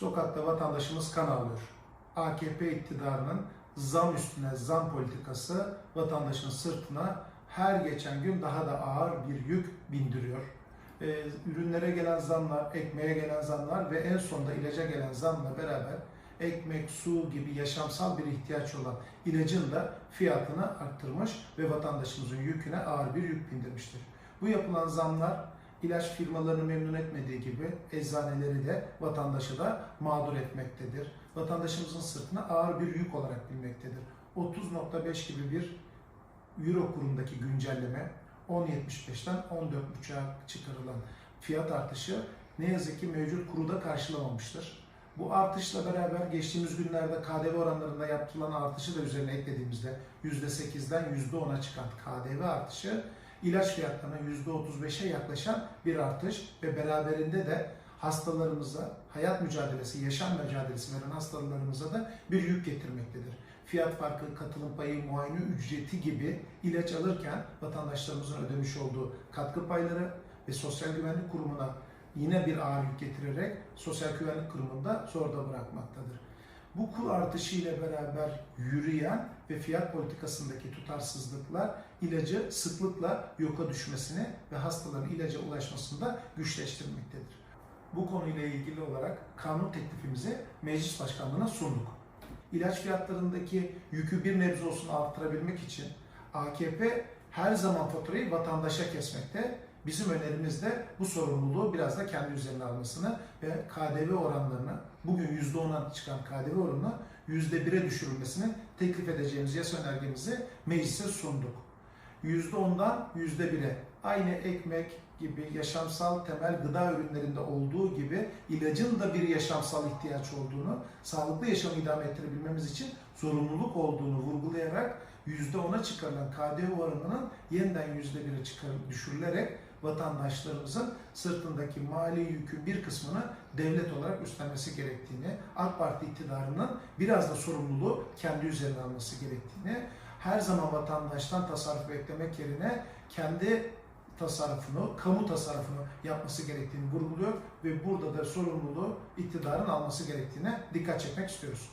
Sokakta vatandaşımız kan ağlıyor. AKP iktidarının zam üstüne zam politikası vatandaşın sırtına her geçen gün daha da ağır bir yük bindiriyor. Ee, ürünlere gelen zamlar, ekmeğe gelen zamlar ve en sonunda ilaca gelen zamla beraber ekmek, su gibi yaşamsal bir ihtiyaç olan ilacın da fiyatını arttırmış ve vatandaşımızın yüküne ağır bir yük bindirmiştir. Bu yapılan zamlar ilaç firmalarını memnun etmediği gibi eczaneleri de vatandaşı da mağdur etmektedir. Vatandaşımızın sırtına ağır bir yük olarak binmektedir. 30.5 gibi bir euro kurundaki güncelleme 10.75'ten 14.5'a çıkarılan fiyat artışı ne yazık ki mevcut kuru da karşılamamıştır. Bu artışla beraber geçtiğimiz günlerde KDV oranlarında yapılan artışı da üzerine eklediğimizde %8'den %10'a çıkan KDV artışı ilaç fiyatlarına %35'e yaklaşan bir artış ve beraberinde de hastalarımıza hayat mücadelesi, yaşam mücadelesi veren hastalarımıza da bir yük getirmektedir. Fiyat farkı, katılım payı, muayene ücreti gibi ilaç alırken vatandaşlarımızın ödemiş olduğu katkı payları ve Sosyal Güvenlik Kurumu'na yine bir ağır yük getirerek Sosyal Güvenlik Kurumu'nda zorda bırakmaktadır. Bu kur artışı ile beraber yürüyen ve fiyat politikasındaki tutarsızlıklar ilacı sıklıkla yoka düşmesini ve hastaların ilaca ulaşmasını da güçleştirmektedir. Bu konuyla ilgili olarak kanun teklifimizi Meclis Başkanlığı'na sunduk. İlaç fiyatlarındaki yükü bir nebze olsun arttırabilmek için AKP her zaman faturayı vatandaşa kesmekte. Bizim önerimiz de bu sorumluluğu biraz da kendi üzerine almasını ve KDV oranlarını bugün %10'a çıkan KDV oranını %1'e düşürülmesini teklif edeceğimiz yasa önergemizi meclise sunduk. %10'dan %1'e aynı ekmek gibi yaşamsal temel gıda ürünlerinde olduğu gibi ilacın da bir yaşamsal ihtiyaç olduğunu, sağlıklı yaşamı idame ettirebilmemiz için zorunluluk olduğunu vurgulayarak %10'a çıkarılan KDV oranının yeniden %1'e çıkar, düşürülerek vatandaşlarımızın sırtındaki mali yükün bir kısmını devlet olarak üstlenmesi gerektiğini, AK Parti iktidarının biraz da sorumluluğu kendi üzerine alması gerektiğini, her zaman vatandaştan tasarruf beklemek yerine kendi tasarrufunu, kamu tasarrufunu yapması gerektiğini vurguluyor ve burada da sorumluluğu iktidarın alması gerektiğine dikkat çekmek istiyoruz.